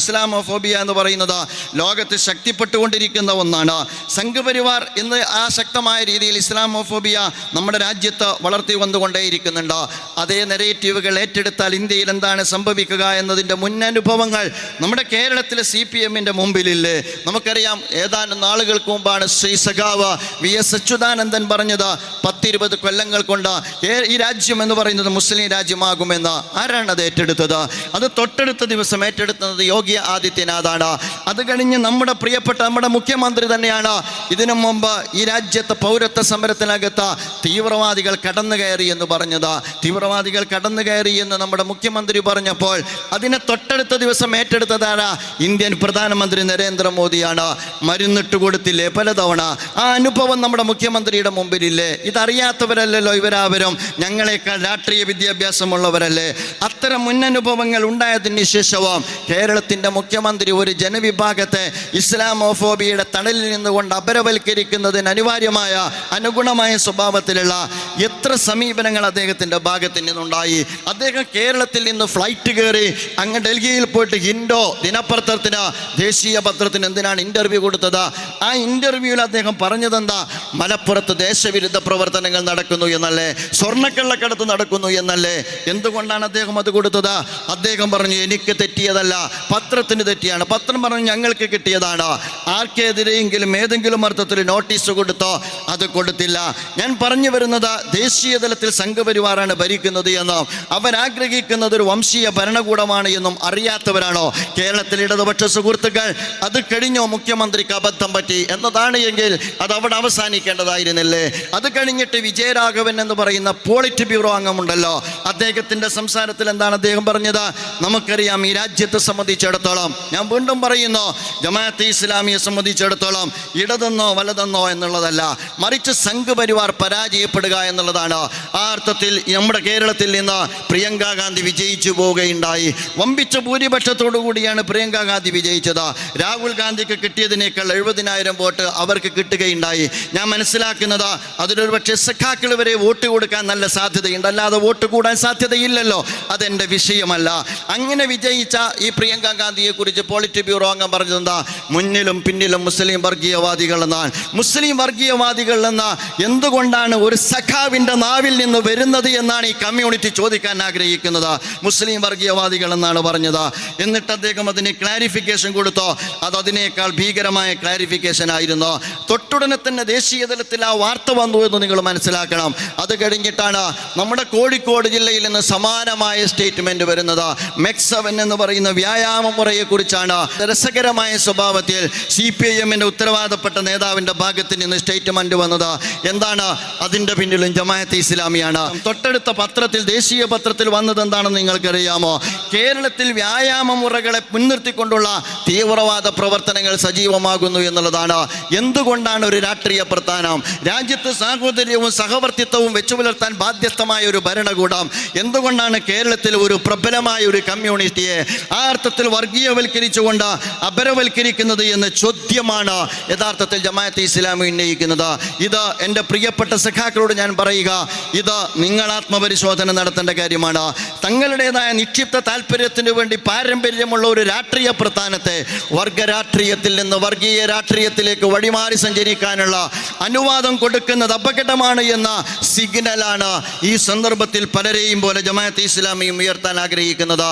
Islamophobia എന്ന് പറയുന്നത് ലോകത്ത് ശക്തിപ്പെട്ടുകൊണ്ടിരിക്കുന്ന ഒന്നാണ്. സംഘപരിവാർ എന്ന് ആ ശക്തമായ രീതിയിൽ ഇസ്ലാമോഫോബിയ നമ്മുടെ രാജ്യത്ത് വളർത്തി വന്നുകൊണ്ടേയിരിക്കുന്നുണ്ട്. അതേ നെറേറ്റീവുകൾ ഏറ്റെടുത്താൽ ഇന്ത്യയിൽ എന്താണ് സംഭവിക്കുക എന്നതിന്റെ മുന്നനുഭവങ്ങൾ നമ്മുടെ കേരളത്തിലെ സി പി എമ്മിന്റെ മുമ്പിലില്ലേ? നമുക്കറിയാം ഏതാനും നാളുകൾക്ക് മുമ്പാണ് ശ്രീ സഖാവ് വി എസ് അച്യുതാനന്ദൻ പറഞ്ഞത് പത്തിരുപത് കൊല്ലങ്ങൾ കൊണ്ട് ഈ രാജ്യം എന്ന് പറയുന്നത് മുസ്ലിം രാജ്യമാകുമെന്ന്. ആരാണ് അത് ഏറ്റെടുത്തത്? അത് തൊട്ടടുത്ത ദിവസം ഏറ്റെടുത്തത് യോഗി ആദിത്യനാഥാണ്. അത് കഴിഞ്ഞ് നമ്മുടെ പ്രിയപ്പെട്ട നമ്മുടെ മുഖ്യമന്ത്രി തന്നെയാണ്. ഇതിനു മുമ്പ് ഈ രാജ്യത്തെ പൗരത്വ സമരത്തിനകത്ത് തീവ്രവാദികൾ കടന്നു കയറി എന്ന് പറഞ്ഞത്. തീവ്രവാദികൾ കടന്നു കയറി എന്ന് നമ്മുടെ മുഖ്യമന്ത്രി പറഞ്ഞപ്പോൾ അതിനെ തൊട്ടടുത്ത ദിവസം ഏറ്റെടുത്തതാണ് ഇന്ത്യൻ പ്രധാനമന്ത്രി നരേന്ദ്രമോദിയാണ്. മരുന്നിട്ട് കൊടുത്തില്ലേ പലതവണ? ആ അനുഭവം നമ്മുടെ മുഖ്യമന്ത്രിയുടെ മുമ്പിലില്ലേ? ഇതറിയാത്തവരല്ലല്ലോ ഇവരാവരും. ഞങ്ങളെക്കാൾ രാഷ്ട്രീയ വിദ്യാഭ്യാസമുള്ളവരല്ലേ? അത്തരം മുന്നനുഭവങ്ങൾ ഉണ്ടായതിന് ശേഷവും കേരളത്തിന്റെ മുഖ്യമന്ത്രി ഒരു ജനവിഭാഗത്തെ ഇസ്ലാമോഫോബിയുടെ തണലിൽ നിന്നുകൊണ്ട് അപരവൽക്കരിക്കുന്നതിന് അനിവാര്യമായ അനുഗുണമായ സ്വഭാവത്തിലുള്ള എത്ര സമീപനങ്ങൾ അദ്ദേഹത്തിന്റെ ഭാഗത്ത് നിന്നുണ്ടായി? അദ്ദേഹം കേരളത്തിൽ നിന്ന് ഫ്ലൈറ്റ് കയറി അങ്ങ് ഡൽഹിയിൽ പോയിട്ട് ഇൻഡോ ദിനപത്രത്തിന് ദേശീയ പത്രത്തിന് എന്തിനാണ് ഇന്റർവ്യൂ കൊടുത്തത്? ആ ഇന്റർവ്യൂവിൽ അദ്ദേഹം പറഞ്ഞതെന്താ? മലപ്പുറത്ത് ദേശവിരുദ്ധ പ്രവർത്തനങ്ങൾ നടക്കുന്നു എന്നല്ലേ? സ്വർണക്കള്ളക്കടത്ത് നടക്കുന്നു എന്നല്ലേ? എന്തുകൊണ്ടാണ് അദ്ദേഹം അത് കൊടുത്തത്? അദ്ദേഹം പറഞ്ഞു എനിക്ക് തെറ്റിയതല്ല. പത്രത്തിന് തെറ്റിയാണ്. പത്രം പറഞ്ഞ് ഞങ്ങൾക്ക് കിട്ടിയതാണ്. ആർക്കെതിരെയെങ്കിലും ഏതെങ്കിലും അർത്ഥത്തിൽ നോട്ടീസ് കൊടുത്തോ അത് കൊടുത്തില്ല. ഞാൻ പറഞ്ഞു വരുന്നത് ദേശീയ തലത്തിൽ സംഘപരിവാറാണ് ഭരിക്കുന്നത് എന്നും അവരാഗ്രഹിക്കുന്നത് ഒരു വംശീയ ഭരണകൂടമാണ് എന്നും അറിയാത്തവരാണോ? കേരളത്തിലെ ഇടതുപക്ഷ സുഹൃത്തുക്കൾ അത് കഴിഞ്ഞോ മുഖ്യമന്ത്രിക്ക് അബദ്ധം പറ്റി? എന്നതാണ് എങ്കിൽ അത് അവിടെ അവസാനിക്കേണ്ടതായിരുന്നില്ലേ? അത് കഴിഞ്ഞിട്ട് വിജയരാഘവൻ എന്ന് പറയുന്ന പോളിറ്റ് ബ്യൂറോ അംഗമുണ്ടല്ലോ. അദ്ദേഹത്തിന്റെ സംസാരത്തിൽ എന്താണ് അദ്ദേഹം പറഞ്ഞത്? നമുക്കറിയാം ഈ രാജ്യത്തെ സംബന്ധിച്ചിടത്തോളം ഞാൻ വീണ്ടും പറയുന്നു ജമാഅത്തെ ഇസ്ലാമിയെ സംബന്ധിച്ചിടത്തോളം ഇടതെന്നോ വലതെന്നോ എന്നുള്ളതല്ല മറിച്ച് സംഘപരിവാർ പരാജയപ്പെടുക എന്നുള്ളതാണ്. ആ അർത്ഥത്തിൽ നമ്മുടെ കേരളത്തിൽ നിന്ന് പ്രിയങ്ക ഗാന്ധി വിജയിച്ചു പോവുകയുണ്ടായി. വമ്പിച്ച ഭൂരിപക്ഷത്തോടു കൂടിയാണ് പ്രിയങ്ക ഗാന്ധി വിജയിച്ചത്. രാഹുൽ ഗാന്ധിക്ക് കിട്ടിയതിനേക്കാൾ എഴുപതിനായിരം വോട്ട് അവർക്ക് കിട്ടുകയുണ്ടായി. ഞാൻ മനസ്സിലാക്കുന്നത് അതിലൊരു പക്ഷേ സഖാക്കൾ വരെ വോട്ട് കൊടുക്കാൻ നല്ല സാധ്യതയുണ്ട്. അല്ലാതെ വോട്ട് കൂടാൻ സാധ്യതയില്ലല്ലോ. അതെന്റെ വിഷയമല്ല. അങ്ങനെ വിജയിച്ച ഈ പ്രിയങ്ക ഗാന്ധിയെ കുറിച്ച് പോളിറ്റ് ബ്യൂറോ അംഗം പറഞ്ഞതെന്താ? മുന്നിലും പിന്നിലും മുസ്ലിം വർഗീയവാദികൾ എന്നാണ് മുസ്ലിം വർഗീയവാദികൾ എന്ന എന്തുകൊണ്ടാണ് ഒരു സഖാവിന്റെ നാവിൽ നിന്ന് വരുന്നത് എന്നാണ് ഈ കമ്മ്യൂണിറ്റി ചോദിക്കാൻ ആഗ്രഹിക്കുന്നത്? മുസ്ലിം വർഗീയവാദികൾ എന്നാണ് പറഞ്ഞത്. എന്നിട്ട് അദ്ദേഹം അതിന് ക്ലാരിഫിക്കേഷൻ കൊടുത്തോ? അത് അതിനേക്കാൾ ഭീകരമായ ക്ലാരിഫിക്കേഷൻ ആയിരുന്നു. തൊട്ടുടനെ തന്നെ ദേശീയ തലത്തിൽ ആ വാർത്ത വന്നു എന്ന് നിങ്ങൾ മനസ്സിലാക്കണം. അത് കഴിഞ്ഞിട്ടാണ് നമ്മുടെ കോഴിക്കോട് ജില്ലയിൽ നിന്ന് സമാനമായ സ്റ്റേറ്റ്മെന്റ് വരുന്നത്. മെക്സവൻ എന്ന് പറയുന്ന വ്യായാമ മുറയെ കുറിച്ചാണ് രസകരമായ സ്വഭാവത്തിൽ സി പി ഐ എമ്മിന്റെ ഉത്തരവാദപ്പെട്ട നേതാവിന്റെ ഭാഗത്ത് നിന്ന് സ്റ്റേറ്റ്മെന്റ് വന്നത്. എന്താണ്? അതിന്റെ പിന്നിലും ജമാഅത്ത് ഇസ്ലാമിയാണ്. തൊട്ടടുത്ത പത്രത്തിൽ ദേശീയ പത്രത്തിൽ വന്നത് എന്താണെന്ന് നിങ്ങൾക്കറിയാമോ? കേരളത്തിൽ വ്യായാമ മുറകളെ മുൻനിർത്തിക്കൊണ്ടുള്ള തീവ്രവാദ പ്രവർത്തനങ്ങൾ സജീവമാകുന്നു എന്നുള്ളതാണ്. എന്തുകൊണ്ടാണ് ഒരു രാഷ്ട്രീയ പ്രസ്ഥാനം? രാജ്യത്ത് സാഹോദര്യവും സഹവർത്തിത്വവും വെച്ചു പുലർത്താൻ ബാധ്യസ്ഥമായ ഒരു ഭരണകൂടം. എന്തുകൊണ്ടാണ് കേരളത്തിൽ ഒരു പ്രബലമായ ഒരു കമ്മ്യൂണിറ്റിയെ ആ അർത്ഥത്തിൽ വർഗീയവൽക്കരിച്ചുകൊണ്ട് അപരവൽക്കരിക്കുന്നത് എന്ന ചോദ്യമാണ് യഥാർത്ഥത്തിൽ ജമാഅത്തെ ഇസ്ലാമി ഉന്നയിക്കുന്നത്. ഇത് എന്റെ പ്രിയപ്പെട്ട സഖാക്കളോട് ഞാൻ പറയുക ഇത് നിങ്ങൾ ആത്മപരിശോധന നടത്തേണ്ട കാര്യമാണ്. തങ്ങളുടേതായ നിക്ഷിപ്ത താല്പര്യത്തിന് വേണ്ടി പാരമ്പര്യമുള്ള ഒരു രാഷ്ട്രീയ പ്രസ്ഥാനത്തെ വർഗ രാഷ്ട്രീയത്തിൽ നിന്ന് വർഗീയ രാഷ്ട്രീയത്തിലേക്ക് വഴിമാറി സഞ്ചരിക്കാനുള്ള അനുവാദം കൊടുക്കുന്നത് അപകടമാണ് എന്ന സിഗ്നലാണ് ഈ സന്ദർഭത്തിൽ പലരെയും പോലെ ജമാഅത്തെ ഇസ്ലാമിയും ഉയർത്താൻ ആഗ്രഹിക്കുന്നത്.